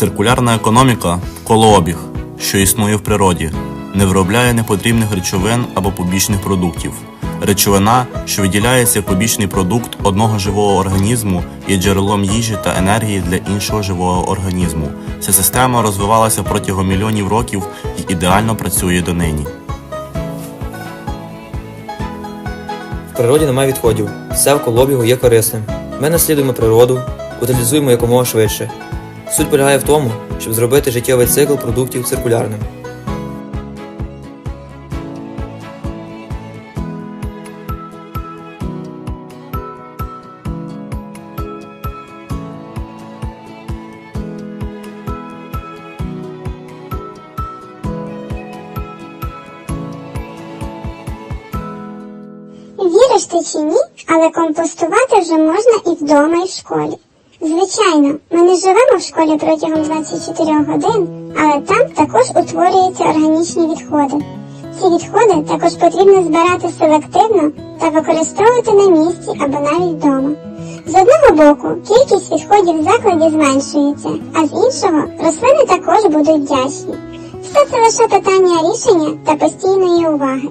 Циркулярна економіка колообіг, що існує в природі, не виробляє непотрібних речовин або побічних продуктів. Речовина, що виділяється як побічний продукт одного живого організму, є джерелом їжі та енергії для іншого живого організму. Ця система розвивалася протягом мільйонів років і ідеально працює донині. В природі немає відходів. Все в колобігу є корисним. Ми наслідуємо природу, утилізуємо якомога швидше. Суть полягає в тому, щоб зробити життєвий цикл продуктів циркулярним. Віриш ти чи ні, але компостувати вже можна і вдома, і в школі. Звичайно, ми не живемо в школі протягом 24 годин, але там також утворюються органічні відходи. Ці відходи також потрібно збирати селективно та використовувати на місці або навіть вдома. З одного боку, кількість відходів в закладі зменшується, а з іншого рослини також будуть вдячні. Все це лише питання рішення та постійної уваги.